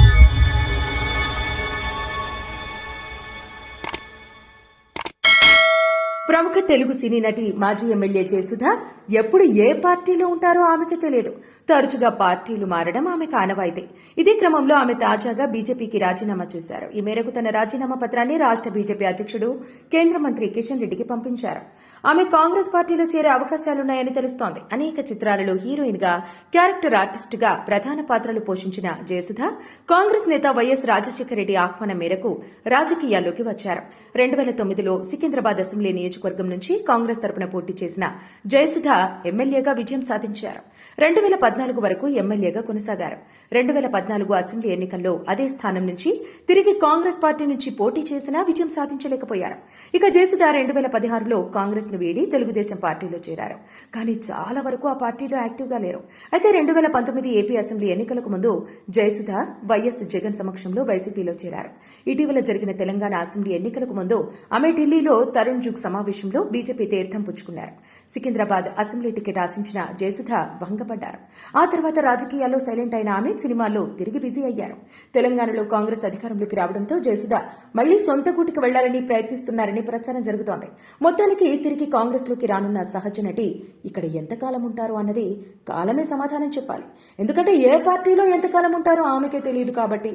you ప్రముఖ తెలుగు సినీ నటి మాజీ ఎమ్మెల్యే జయసుధ ఎప్పుడు ఏ పార్టీలో ఉంటారో ఆమెకి తెలియదు. తరచుగా పార్టీలు మారడం ఆమెకు ఆనవాయితీ ఇదే క్రమంలో ఆమె తాజాగా బీజేపీకి రాజీనామా చేశారు. ఈ మేరకు తన రాజీనామా పత్రాన్ని రాష్ట్ర బీజేపీ అధ్యక్షుడు కేంద్ర మంత్రి కిషన్ రెడ్డికి పంపించారు. ఆమె కాంగ్రెస్ పార్టీలో చేరే అవకాశాలున్నాయని తెలుస్తోంది. అనేక చిత్రాలలో హీరోయిన్గా క్యారెక్టర్ ఆర్టిస్ట్గా ప్రధాన పాత్రలు పోషించిన జయసుధ కాంగ్రెస్ నేత వైఎస్ రాజశేఖర రెడ్డి ఆహ్వానం మేరకు రాజకీయాల్లోకి వచ్చారు. రెండు వేల తొమ్మిదిలో సికింద్రాబాద్ అసెంబ్లీ నియోజకవర్గం నుంచి కాంగ్రెస్ తరపున పోటీ చేసిన జయసుధ ఎమ్మెల్యేగా విజయం సాధించారు. రెండు వేల పద్నాలుగు వరకు ఎమ్మెల్యేగా కొనసాగారు. రెండు వేల పద్నాలుగు అసెంబ్లీ ఎన్నికల్లో అదే స్థానం నుంచి తిరిగి కాంగ్రెస్ పార్టీ నుంచి పోటీ చేసినా విజయం సాధించలేకపోయారు. ఇక జయసుధ రెండు వేల పదహారులో కాంగ్రెస్ను వీడి తెలుగుదేశం పార్టీలో చేరారు. కానీ చాలా వరకు ఆ పార్టీలో యాక్టివ్గా లేరు. అయితే రెండు వేల పంతొమ్మిది ఏపీ అసెంబ్లీ ఎన్నికలకు ముందు జయసుధ వైఎస్ జగన్ సమక్షంలో వైసీపీలో చేరారు. ఇటీవల జరిగిన తెలంగాణ అసెంబ్లీ ఎన్నికలకు ముందు ఆమె ఢిల్లీలో తరుణ్ జుగ్ సమావేశంలో బీజేపీ తీర్థం పుచ్చుకున్నారు. సికింద్రాబాద్ అసెంబ్లీ టికెట్ ఆశించిన జయసుధ భంగపడ్డారు. ఆ తర్వాత రాజకీయాల్లో సైలెంట్ అయిన ఆమె సినిమాల్లో తిరిగి బిజీ అయ్యారు. తెలంగాణలో కాంగ్రెస్ అధికారంలోకి రావడంతో జయసుధ మళ్ళీ సొంత కూటికి వెళ్ళాలని ప్రయత్నిస్తున్నారని ప్రచారం జరుగుతోంది. మొత్తానికి తిరిగి కాంగ్రెస్లోకి రానున్న సహజ నటి ఇక్కడ ఎంతకాలం ఉంటారు అన్నది కాలమే సమాధానం చెప్పాలి. ఎందుకంటే ఏ పార్టీలో ఎంతకాలం ఉంటారో ఆమెకే తెలియదు కాబట్టి